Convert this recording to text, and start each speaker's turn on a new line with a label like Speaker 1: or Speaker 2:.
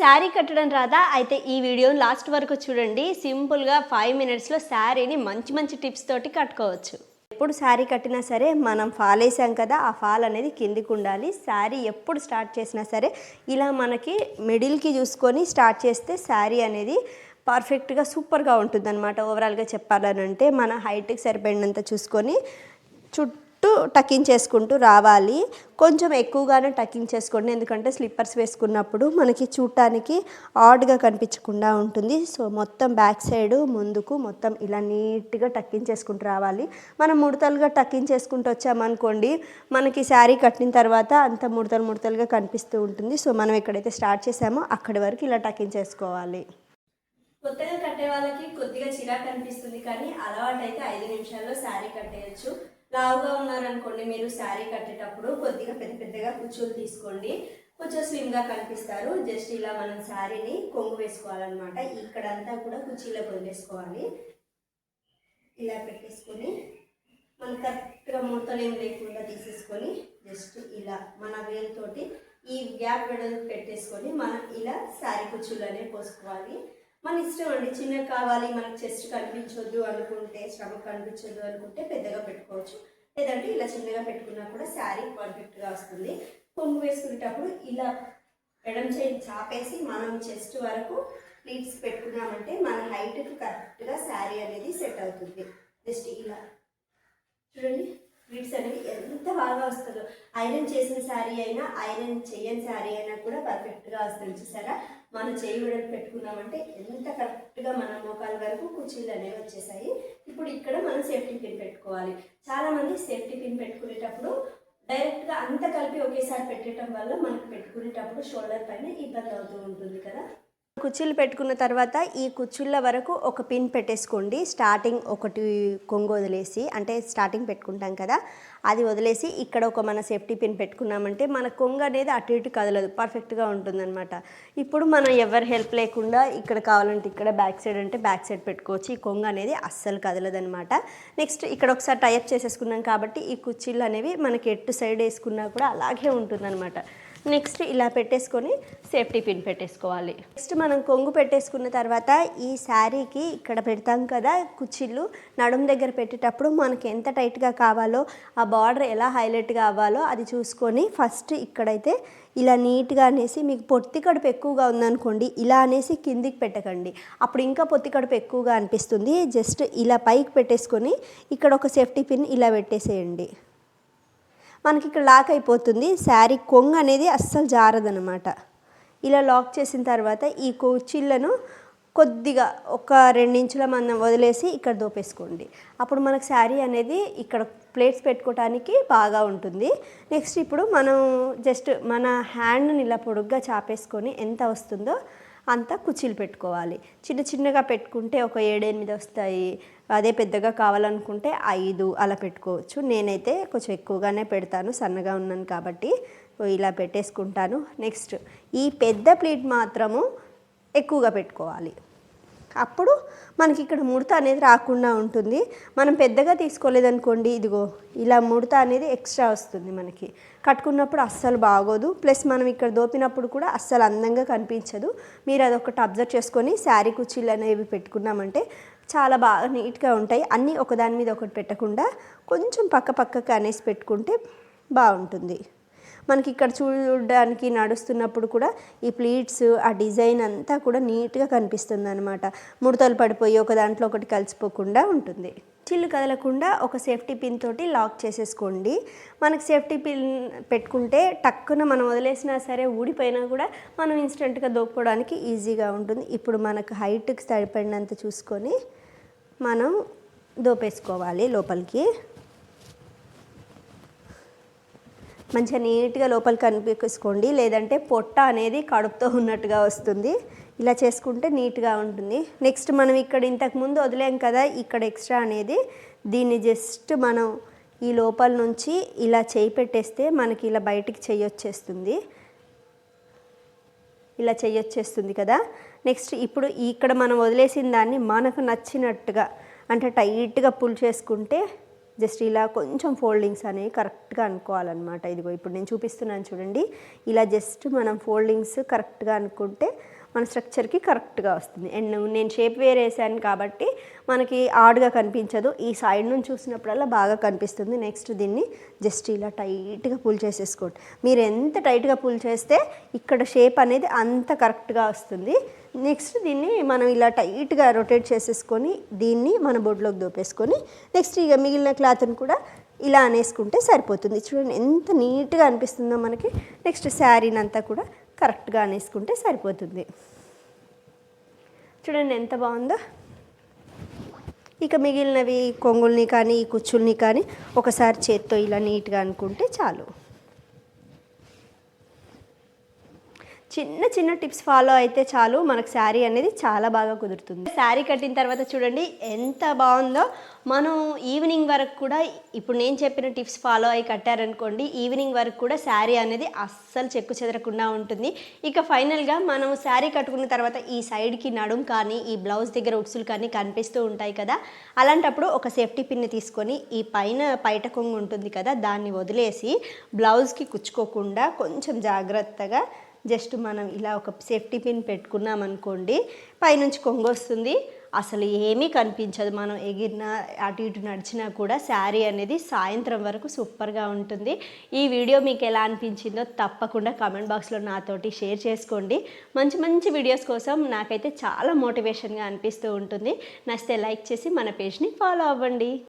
Speaker 1: శారీ కట్టడం రాదా? అయితే ఈ వీడియోని లాస్ట్ వరకు చూడండి. సింపుల్గా ఫైవ్ మినిట్స్లో శారీని మంచి మంచి టిప్స్ తోటి కట్టుకోవచ్చు. ఎప్పుడు శారీ కట్టినా సరే మనం ఫాల్ వేసాం కదా ఆ ఫాల్ అనేది కిందికి ఉండాలి. శారీ ఎప్పుడు స్టార్ట్ చేసినా సరే ఇలా మనకి మిడిల్కి చూసుకొని స్టార్ట్ చేస్తే శారీ అనేది పర్ఫెక్ట్గా సూపర్గా ఉంటుందన్నమాట. ఓవరాల్గా చెప్పాలనంటే మన హైట్కి సరిపడినంత చూసుకొని చుట్టూ టకింగ్ చేసుకుంటూ రావాలి. కొంచెం ఎక్కువగానే టకింగ్ చేసుకోండి. ఎందుకంటే స్లిప్పర్స్ వేసుకున్నప్పుడు మనకి చూడటానికి ఆడ్గా కనిపించకుండా ఉంటుంది. సో మొత్తం బ్యాక్ సైడ్ ముందుకు మొత్తం ఇలా నీట్గా టకింగ్ చేసుకుంటూ రావాలి. మనం ముడతలుగా టకింగ్ చేసుకుంటూ వచ్చామనుకోండి మనకి శారీ కట్టిన తర్వాత అంత ముడతలు ముడతలుగా కనిపిస్తూ ఉంటుంది. సో మనం ఎక్కడైతే స్టార్ట్ చేసామో అక్కడి వరకు ఇలా టకింగ్ చేసుకోవాలి. కొత్తగా కట్టే వాళ్ళకి కొద్దిగా చిరాకు అనిపిస్తుంది. కానీ అలవాటు అయితే ఐదు నిమిషాల్లో శారీ కట్టేయచ్చు. లావుగా ఉన్నారనుకోండి మీరు శారీ కట్టేటప్పుడు కొద్దిగా పెద్ద పెద్దగా కుచ్చులు తీసుకోండి. కొంచెం స్లిమ్గా కనిపిస్తారు. జస్ట్ ఇలా మనం శారీని కొంగు వేసుకోవాలన్నమాట. ఇక్కడంతా కూడా కుర్చీలో వదిలేసుకోవాలి ఇలా పెట్టేసుకొని మనం కరెక్ట్గా ముడతలు ఏం లేకుండా తీసేసుకొని జస్ట్ ఇలా మన వేలుతోటి ఈ గ్యాప్ వెడలు పెట్టేసుకొని మనం ఇలా శారీ కుచ్చులు అనేవి పోసుకోవాలి. మన ఇష్టం అండి. చిన్నగా కావాలి మనకు చెస్ట్ కనిపించొద్దు అనుకుంటే శ్రమ కనిపించొద్దు అనుకుంటే పెద్దగా పెట్టుకోవచ్చు. లేదంటే ఇలా చిన్నగా పెట్టుకున్నా కూడా శారీ పర్ఫెక్ట్గా వస్తుంది. కొంగు వేసుకునేటప్పుడు ఇలా ఎడం చేయి చాపేసి మనం చెస్ట్ వరకు ప్లీట్స్ పెట్టుకున్నామంటే మన హైట్కి కరెక్ట్గా శారీ అనేది సెట్ అవుతుంది. జస్ట్ ఇలా. చూడండి ప్లీట్స్ అనేవి ఎంత బాగా వస్తుందో. ఐరన్ చేసిన శారీ అయినా ఐరన్ చేయని శారీ అయినా కూడా పర్ఫెక్ట్గా వస్తుంది. చూసారా? మనం చేయి విడలు పెట్టుకున్నామంటే ఎంత కరెక్ట్గా మన మోకాల వరకు కుర్చీలు అనేవి వచ్చేసాయి. ఇప్పుడు ఇక్కడ మనం సేఫ్టీ పిన్ పెట్టుకోవాలి. చాలా మంది సేఫ్టీ పిన్ పెట్టుకునేటప్పుడు డైరెక్ట్గా అంత కలిపి ఒకేసారి పెట్టడం వల్ల మనకు పెట్టుకునేటప్పుడు షోల్డర్ పైన ఇబ్బంది అవుతూ ఉంటుంది కదా. కుర్చీలు పెట్టుకున్న తర్వాత ఈ కుర్చీల వరకు ఒక పిన్ పెట్టేసుకోండి. స్టార్టింగ్ ఒకటి కొంగు వదిలేసి అంటే స్టార్టింగ్ పెట్టుకుంటాం కదా అది వదిలేసి ఇక్కడ ఒక మన సేఫ్టీ పిన్ పెట్టుకున్నామంటే మన కొంగు అనేది అటు ఇటు కదలదు పర్ఫెక్ట్గా ఉంటుందన్నమాట. ఇప్పుడు మనం ఎవరి హెల్ప్ లేకుండా ఇక్కడ కావాలంటే ఇక్కడ బ్యాక్ సైడ్ అంటే బ్యాక్ సైడ్ పెట్టుకోవచ్చు. ఈ కొంగు అనేది అస్సలు కదలదనమాట నెక్స్ట్ ఇక్కడ ఒకసారి టైప్ చేసేసుకున్నాం కాబట్టి ఈ కుర్చీలు అనేవి మనకి ఎటు సైడ్ వేసుకున్నా కూడా అలాగే ఉంటుందన్నమాట. నెక్స్ట్ ఇలా పెట్టేసుకొని సేఫ్టీ పిన్ పెట్టేసుకోవాలి. నెక్స్ట్ మనం కొంగు పెట్టేసుకున్న తర్వాత ఈ శారీకి ఇక్కడ పెడతాం కదా కుచ్చిళ్ళు నడుము దగ్గర పెట్టేటప్పుడు మనకి ఎంత టైట్గా కావాలో ఆ బార్డర్ ఎలా హైలైట్గా అవ్వాలో అది చూసుకొని ఫస్ట్ ఇక్కడైతే ఇలా నీట్గా అనేసి మీకు పొత్తి కడుపు ఎక్కువగా ఉందనుకోండి ఇలా అనేసి కిందికి పెట్టకండి. అప్పుడు ఇంకా పొత్తి కడుపు ఎక్కువగా అనిపిస్తుంది. జస్ట్ ఇలా పైకి పెట్టేసుకొని ఇక్కడ ఒక సేఫ్టీ పిన్ ఇలా పెట్టేసేయండి. మనకి ఇక్కడ లాక్ అయిపోతుంది. శారీ కొంగు అనేది అస్సలు జారదనమాట ఇలా లాక్ చేసిన తర్వాత ఈ కుర్చీలను కొద్దిగా ఒక రెండించుల మందం వదిలేసి ఇక్కడ దోపేసుకోండి. అప్పుడు మనకు శారీ అనేది ఇక్కడ ప్లేట్స్ పెట్టుకోవడానికి బాగా ఉంటుంది. నెక్స్ట్ ఇప్పుడు మనం జస్ట్ మన హ్యాండ్ని ఇలా పొడుగ్గా చాపేసుకొని ఎంత వస్తుందో అంతా కుర్చీలు పెట్టుకోవాలి. చిన్న చిన్నగా పెట్టుకుంటే ఒక ఏడెనిమిది వస్తాయి. అదే పెద్దగా కావాలనుకుంటే ఐదు అలా పెట్టుకోవచ్చు. నేనైతే కొంచెం ఎక్కువగానే పెడతాను సన్నగా ఉన్నాను కాబట్టి ఇలా పెట్టేసుకుంటాను. నెక్స్ట్ ఈ పెద్ద ప్లేట్ మాత్రము ఎక్కువగా పెట్టుకోవాలి. అప్పుడు మనకి ఇక్కడ ముడత అనేది రాకుండా ఉంటుంది. మనం పెద్దగా తీసుకోలేదనుకోండి ఇదిగో ఇలా ముడత అనేది ఎక్స్ట్రా వస్తుంది మనకి. కట్టుకున్నప్పుడు అస్సలు బాగోదు. ప్లస్ మనం ఇక్కడ దోపినప్పుడు కూడా అస్సలు అందంగా కనిపించదు. మీరు అదొకటి అబ్జర్వ్ చేసుకొని శారీ కుర్చీలు అనేవి పెట్టుకున్నామంటే చాలా బాగా నీట్గా ఉంటాయి. అన్నీ ఒకదాని మీద ఒకటి పెట్టకుండా కొంచెం పక్క పక్కకు అనేసి పెట్టుకుంటే బాగుంటుంది. మనకి ఇక్కడ చూడడానికి నడుస్తున్నప్పుడు కూడా ఈ ప్లీట్స్ ఆ డిజైన్ అంతా కూడా నీట్గా కనిపిస్తుంది అనమాట ముడతలు పడిపోయి ఒక దాంట్లో ఒకటి కలిసిపోకుండా ఉంటుంది. చిల్లు కదలకుండా ఒక సేఫ్టీ పిన్ తోటి లాక్ చేసేసుకోండి. మనకి సేఫ్టీ పిన్ పెట్టుకుంటే టక్కున మనం వదిలేసినా సరే ఊడిపోయినా కూడా మనం ఇన్స్టెంట్గా దోపుకోవడానికి ఈజీగా ఉంటుంది. ఇప్పుడు మనకు హైట్కి సరిపడినంత చూసుకొని మనం దోపేసుకోవాలి లోపలికి. మంచిగా నీట్గా లోపల కనిపించుకోండి లేదంటే పొట్ట అనేది కడుపుతో ఉన్నట్టుగా వస్తుంది. ఇలా చేసుకుంటే నీట్గా ఉంటుంది. నెక్స్ట్ మనం ఇక్కడ ఇంతకుముందు వదిలేం కదా ఇక్కడ ఎక్స్ట్రా అనేది దీన్ని జస్ట్ మనం ఈ లోపల నుంచి ఇలా చేయి పెట్టేస్తే మనకి ఇలా బయటికి చెయ్యి వచ్చేస్తుంది. ఇలా చేయొచ్చేస్తుంది కదా. నెక్స్ట్ ఇప్పుడు ఇక్కడ మనం వదిలేసిన దాన్ని మనకు నచ్చినట్టుగా అంటే టైట్గా పుల్ చేసుకుంటే జస్ట్ ఇలా కొంచెం ఫోల్డింగ్స్ అనేవి కరెక్ట్గా అనుకోవాలన్నమాట. ఇదిగో ఇప్పుడు నేను చూపిస్తున్నాను చూడండి. ఇలా జస్ట్ మనం ఫోల్డింగ్స్ కరెక్ట్గా అనుకుంటే మన స్ట్రక్చర్కి కరెక్ట్గా వస్తుంది. అండ్ నేను షేప్ వేరేసాను కాబట్టి మనకి ఆడ్గా కనిపించదు. ఈ సైడ్ నుంచి చూసినప్పుడల్లా బాగా కనిపిస్తుంది. నెక్స్ట్ దీన్ని జస్ట్ ఇలా టైట్గా పుల్ చేసేసుకోండి. మీరు ఎంత టైట్గా పుల్ చేస్తే ఇక్కడ షేప్ అనేది అంత కరెక్ట్గా వస్తుంది. నెక్స్ట్ దీన్ని మనం ఇలా టైట్గా రొటేట్ చేసేసుకొని దీన్ని మన బొడ్లోకి దోపేసుకొని నెక్స్ట్ ఇక మిగిలిన క్లాత్ని కూడా ఇలా అనేసుకుంటే సరిపోతుంది. చూడండి ఎంత నీట్గా అనిపిస్తుందో మనకి. నెక్స్ట్ శారీని అంతా కూడా కరెక్ట్గా అనేసుకుంటే సరిపోతుంది. చూడండి ఎంత బాగుందో. ఇక మిగిలినవి కొంగుల్ని కానీ కుచ్చుల్ని కానీ ఒకసారి చేత్తో ఇలా నీట్గా అనుకుంటే చాలు. చిన్న చిన్న టిప్స్ ఫాలో అయితే చాలు. మనకు శారీ అనేది చాలా బాగా కుదురుతుంది. శారీ కట్టిన తర్వాత చూడండి ఎంత బాగుందో. మనం ఈవినింగ్ వరకు కూడా ఇప్పుడు నేను చెప్పిన టిప్స్ ఫాలో అయి కట్టారనుకోండి ఈవినింగ్ వరకు కూడా శారీ అనేది అస్సలు చెక్కు చెదరకుండా ఉంటుంది. ఇక ఫైనల్గా మనం శారీ కట్టుకున్న తర్వాత ఈ సైడ్కి నడుం కానీ ఈ బ్లౌజ్ దగ్గర ఉక్సులు కానీ కనిపిస్తూ ఉంటాయి కదా. అలాంటప్పుడు ఒక సేఫ్టీ పిన్ని తీసుకొని ఈ పైన పైట కొంగు ఉంటుంది కదా దాన్ని వదిలేసి బ్లౌజ్కి కుచ్చుకోకుండా కొంచెం జాగ్రత్తగా జస్ట్ మనం ఇలా ఒక సేఫ్టీ పిన్ పెట్టుకున్నాం అనుకోండి పైనుంచి కొంగు వస్తుంది. అసలు ఏమీ కనిపించదు. మనం ఎగిరినా అటు ఇటు నడిచినా కూడా శారీ అనేది సాయంత్రం వరకు సూపర్గా ఉంటుంది. ఈ వీడియో మీకు ఎలా అనిపించిందో తప్పకుండా కామెంట్ బాక్స్లో నాతోటి షేర్ చేసుకోండి. మంచి మంచి వీడియోస్ కోసం నాకైతే చాలా మోటివేషన్గా అనిపిస్తూ ఉంటుంది. నచ్చితే లైక్ చేసి మన పేజ్ని ఫాలో అవ్వండి.